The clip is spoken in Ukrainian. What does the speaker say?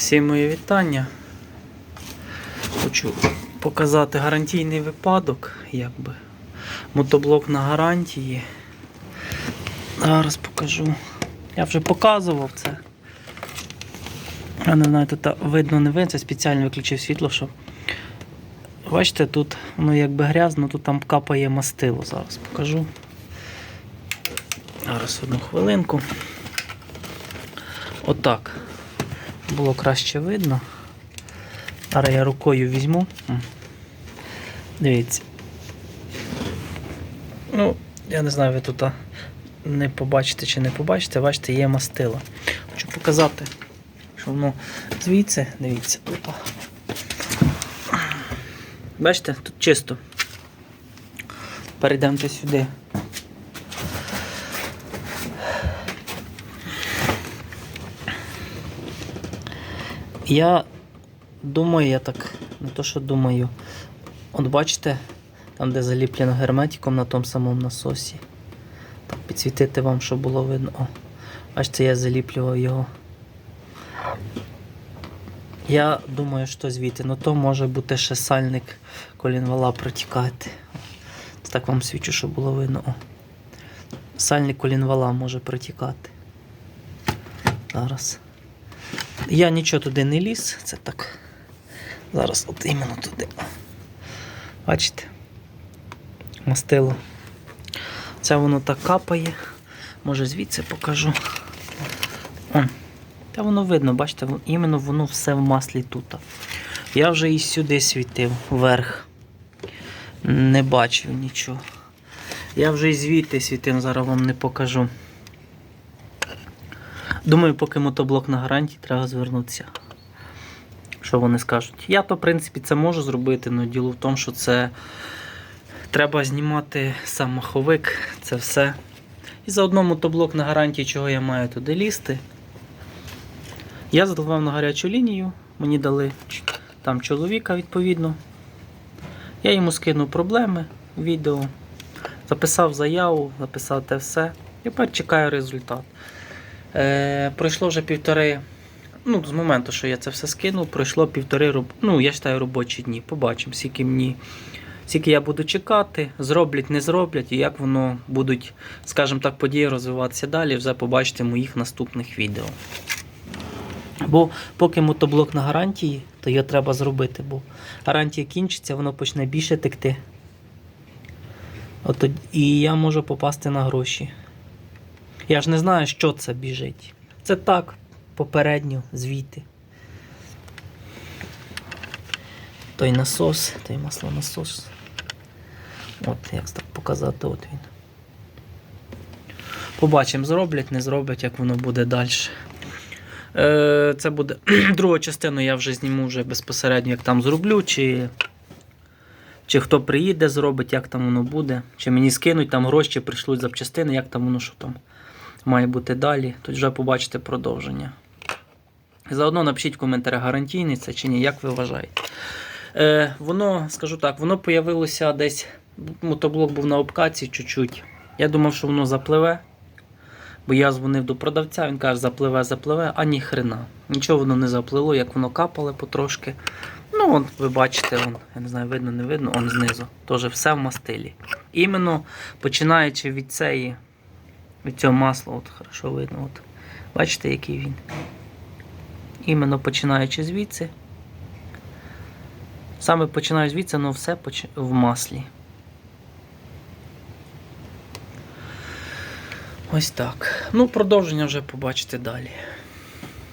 Всім мої вітання. Хочу показати гарантійний випадок, якби. Мотоблок на гарантії. Зараз покажу. Я вже показував це. Я не знаю, тут видно, не видно, це спеціально виключив світло, щоб. Бачите, тут воно якби грязно, тут там капає мастило. Зараз покажу. Зараз одну хвилинку. Отак. Було краще видно. Зараз я рукою візьму. Дивіться. Ну, я не знаю, ви тут не побачите чи не побачите, бачите, є мастило. Хочу показати, що воно звідси, дивіться, тут. Бачите, тут чисто. Перейдемо сюди. Я думаю, я так, не то що думаю. От бачите, там, де заліплено герметиком на тому самому насосі. Так, підсвітити вам, щоб було видно. О, бачите, я заліплював його. Я думаю, що звідти, ну то може бути ще сальник колінвала протікати. Це так вам свічу, щоб було видно. О. Сальник колінвала може протікати. Зараз. Я нічого туди не ліз, це так. Зараз от іменно туди. Бачите? Мастило. Це воно так капає. Може звідси покажу. О, та воно видно, бачите, іменно воно все в маслі тут. Я вже і сюди світив, вверх. Не бачив нічого. Я вже і звідти світив, зараз вам не покажу. Думаю, поки мотоблок на гарантії, треба звернутися. Що вони скажуть? Я то, в принципі, це можу зробити, але діло в тому, що це треба знімати сам маховик, це все. І заодно мотоблок на гарантії, чого я маю туди лізти. Я задавав на гарячу лінію, мені дали там чоловіка відповідно. Я йому скинув проблеми, відео, записав заяву, записав те все. Тепер чекаю результат. Е, пройшло вже півтори. Ну, з моменту, що я це все скинув, пройшло півтори ну, я вважаю, робочі дні. Побачимо, скільки мені. Скільки я буду чекати, зроблять, не зроблять, і як воно будуть, скажімо так, події розвиватися далі, вже побачите в моїх наступних відео. Бо поки мотоблок на гарантії, то його треба зробити, бо гарантія кінчиться, воно почне більше текти. От, і я можу попасти на гроші. Я ж не знаю, що це біжить. Це так, попередньо, звідти. Той насос, той маслонасос. От, як так показати, от він. Побачимо, зроблять, не зроблять, як воно буде далі. Е, це буде другу частину я вже зніму вже безпосередньо, як там зроблю, чи, чи хто приїде, зробить, як там воно буде. Чи мені скинуть там гроші, прийшлють запчастини, як там воно що там має бути далі. Тут вже побачите продовження. Заодно напишіть в коментарях, гарантійний це чи ні, як ви вважаєте. Е, воно, скажу так, воно появилося десь. Мотоблок був на обкаці чуть-чуть. Я думав, що воно запливе. Бо я дзвонив до продавця, він каже, запливе, запливе, а ні хрена. Нічого воно не заплило, як воно капало потрошки. Ну, от ви бачите, вон, я не знаю, видно, не видно, он знизу. Теж все в мастилі. Іменно починаючи від цієї, від цього масла, от хорошо видно. От. Бачите, який він. Іменно починаючи звідси. Саме починаю звідси, але все в маслі. Ось так. Ну, продовження вже побачите далі.